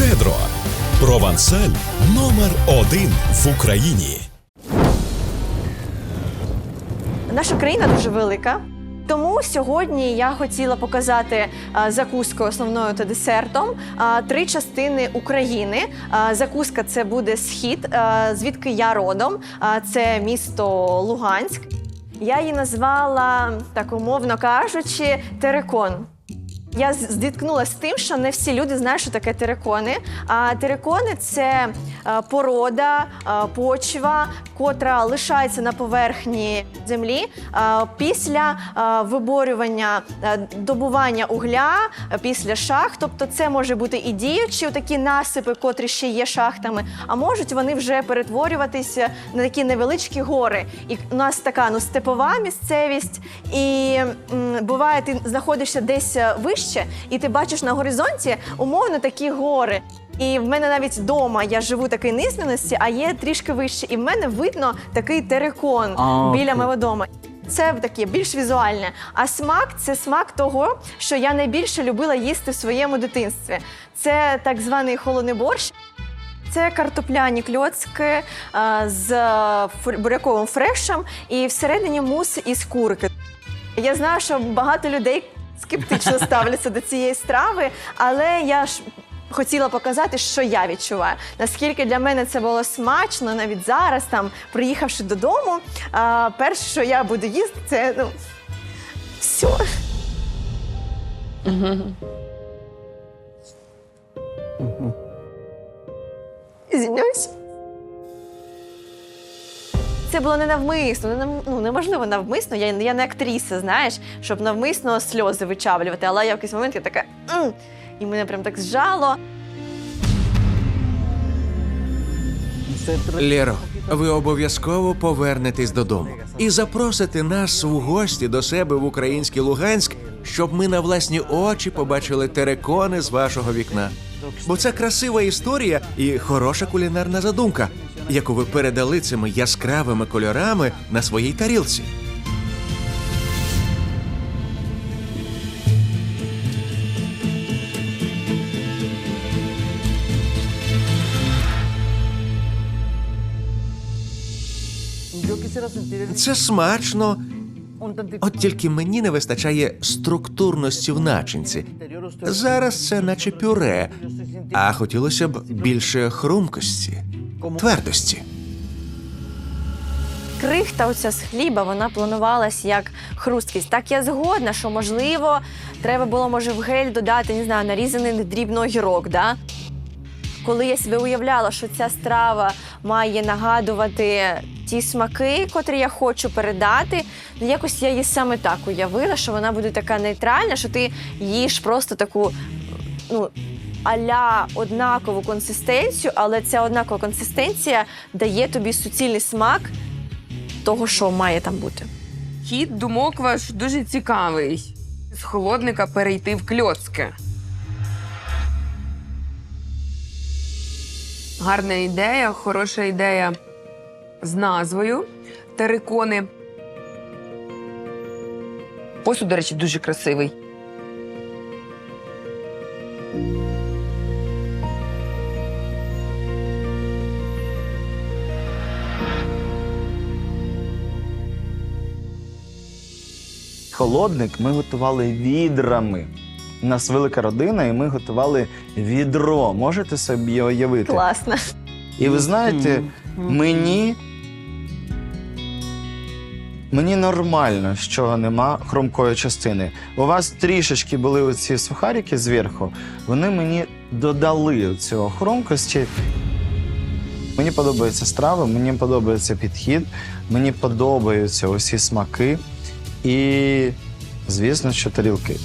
Щедро. Провансаль номер один в Україні. Наша країна дуже велика. Тому сьогодні я хотіла показати а, закуску основною та десертом три частини України. Закуска це буде схід, звідки я родом. Це місто Луганськ. Я її назвала так умовно кажучи, терекон. Я зіткнулася з тим, що не всі люди знають, що таке терикони. А терикони це е, порода, е, почва, котра лишається на поверхні землі е, після е, виборювання, е, добування угля після шахт. Тобто, це може бути і діючі такі насипи, котрі ще є шахтами, а можуть вони вже перетворюватися на такі невеличкі гори. І у нас така ну степова місцевість, і м, буває, ти знаходишся десь вище, і ти бачиш на горизонті умовно такі гори. І в мене навіть вдома я живу такій низменності, а є трішки вище. І в мене видно такий терикон А, біля окей. мого дому. Це таке більш візуальне. А смак це смак того, що я найбільше любила їсти в своєму дитинстві. Це так званий холодний борщ. Це картопляні кльоцки а, з фр- буряковим фрешем і всередині мус із курки. Я знаю, що багато людей скептично ставляться до цієї страви, але я ж хотіла показати, що я відчуваю. Наскільки для мене це було смачно, навіть зараз, там, приїхавши додому, а, перше, що я буду їсти, це ну, все. Извиняюсь. Це було не навмисно, не ну, неможливо навмисно. Я, я не актриса, знаєш, щоб навмисно сльози вичавлювати. Але я в якийсь момент я така! І мене прям так зжало. Лєро, ви обов'язково повернетесь додому і запросите нас у гості до себе в український Луганськ, щоб ми на власні очі побачили терекони з вашого вікна. Бо це красива історія і хороша кулінарна задумка, яку ви передали цими яскравими кольорами на своїй тарілці. Це смачно, от тільки мені не вистачає структурності в начинці. Зараз це наче пюре, а хотілося б більше хрумкості, твердості. Крихта оця з хліба, вона планувалась як хрусткість. Так я згодна, що можливо треба було може в гель додати, не знаю, нарізаний дрібно огірок, да? Коли я себе уявляла, що ця страва має нагадувати ті смаки, котрі я хочу передати, якось я її саме так уявила, що вона буде така нейтральна, що ти їш просто таку ну, аля однакову консистенцію, але ця однакова консистенція дає тобі суцільний смак того, що має там бути. Хід думок ваш дуже цікавий. З холодника перейти в кльоцки. Гарна ідея, хороша ідея з назвою терикони. Посуд, до речі, дуже красивий. Холодник ми готували відрами. У нас велика родина, і ми готували відро. Можете собі уявити? Класно. І ви знаєте, мені. Мені нормально, що нема хромкої частини. У вас трішечки були оці сухарики зверху, вони мені додали цього хромкості. Мені подобається страва, мені подобається підхід, мені подобаються усі смаки. І, звісно, що тарілки.